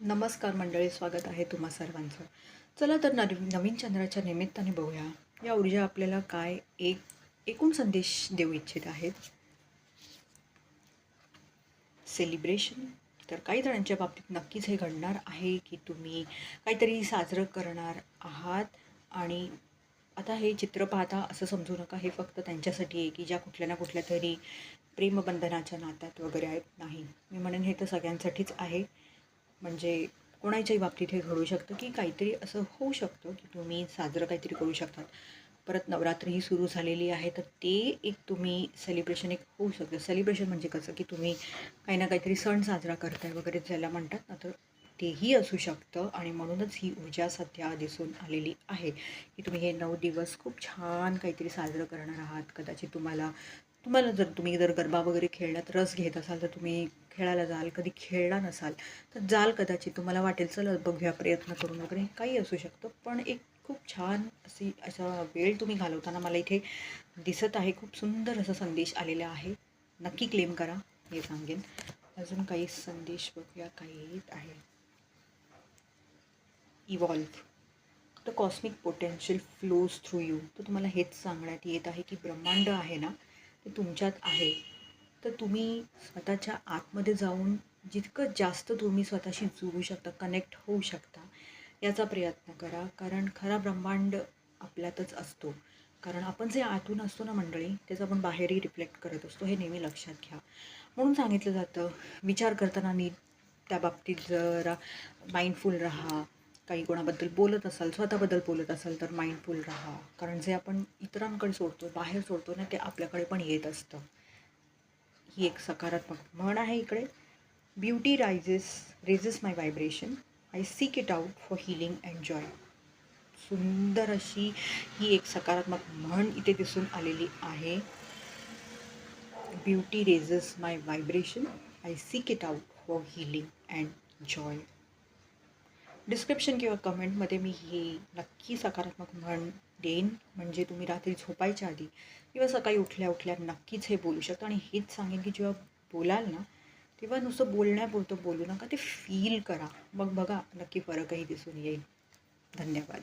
नमस्कार मंडळी स्वागत आहे तुम्हा सर्वांचं. चला तर नवीन नवीन चंद्राच्या निमित्ताने बघूया. या ऊर्जा आपल्याला काय एक एकूण संदेश देऊ इच्छित आहेत. सेलिब्रेशन तर काही जणांच्या बाबतीत नक्कीच हे घडणार आहे की तुम्ही काहीतरी साजरं करणार आहात आणि आता हे चित्र पाहता असं समजू नका. हे फक्त त्यांच्यासाठी आहे की ज्या कुठल्या ना कुठल्या तरी प्रेमबंधनाच्या नात्यात वगैरे आहेत. नाही. मी म्हणेन हे तर सगळ्यांसाठीच आहे. म्हणजे कोणाच्याही बाबतीत हे घडू शकतं की काहीतरी असं होऊ शकतं की तुम्ही साजरं काहीतरी करू शकतात. परत नवरात्री सुरू झालेली आहे तर ते एक तुम्ही सेलिब्रेशन एक होऊ शकतं. सेलिब्रेशन म्हणजे कसं की तुम्ही काही ना काहीतरी सण साजरा करताय वगैरे ज्याला म्हणतात ना तर तेही असू शकतं आणि म्हणूनच ही ऊर्जा सध्या दिसून आलेली आहे. की तुम्ही हे नऊ दिवस खूप छान काहीतरी साजरं करणार आहात. कदाचित तुम्हाला तुम्हाला जर तुम्ही जर गरबा वगैरे खेळण्यात रस घेत असाल तर तुम्ही खेळायला जाल. कधी खेळला नसाल तर जाल कदाचित. तुम्हाला वाटेल चला बघूया प्रयत्न करून वगैरे. काही असू शकतं पण एक खूप छान अशी असा वेळ तुम्ही घालवताना मला इथे दिसत आहे. खूप सुंदर असा संदेश आलेला आहे. नक्की क्लेम करा हे सांगेन. अजून काही संदेश बघूया काही आहे evolve the cosmic potential flows through you तर तुम्हाला हेच सांगण्यात येत आहे की ब्रह्मांड आहे ना ते तुमच्यात आहे. तर तुम्ही स्वतःच्या आतमध्ये जाऊन जितकं जास्त तुम्ही स्वतःशी जुळू शकता कनेक्ट होऊ शकता याचा प्रयत्न करा. कारण खरा ब्रह्मांड आपल्यातच असतो. कारण आपण जे आतून असतो ना मंडळी त्याचं आपण बाहेरही रिफ्लेक्ट करत असतो. हे नेहमी लक्षात घ्या. म्हणून सांगितलं जातं विचार करताना नीट त्या बाबतीत जरा माइंडफुल राहा. काही कोणाबद्दल बोलत असाल स्वतःबद्दल बोलत असाल तर माइंडफुल राहा. कारण जे आपण इतरांकडे सोडतो बाहेर सोडतो ना ते आपल्याकडे पण येत असतं. ही एक सकारात्मक म्हण आहे इकडे. Beauty raises raises my vibration I seek it out for healing and joy सुंदर अशी ही एक सकारात्मक म्हण इथे दिसून आलेली आहे. Beauty raises my vibration I seek it out for healing and joy description किंवा कमेंटमध्ये मी ही नक्की सकारात्मक म्हण देईन. म्हणजे तुम्ही रात्री झोपायच्या आधी किंवा सकाळी उठल्या उठल्या नक्कीच हे बोलू शकता. आणि हेच सांगेन की जेव्हा बोलाल ना तेव्हा नुसतं बोलण्यापुरतं बोलू नका. ते फील करा. मग बघा नक्की फरकही दिसून येईल. धन्यवाद.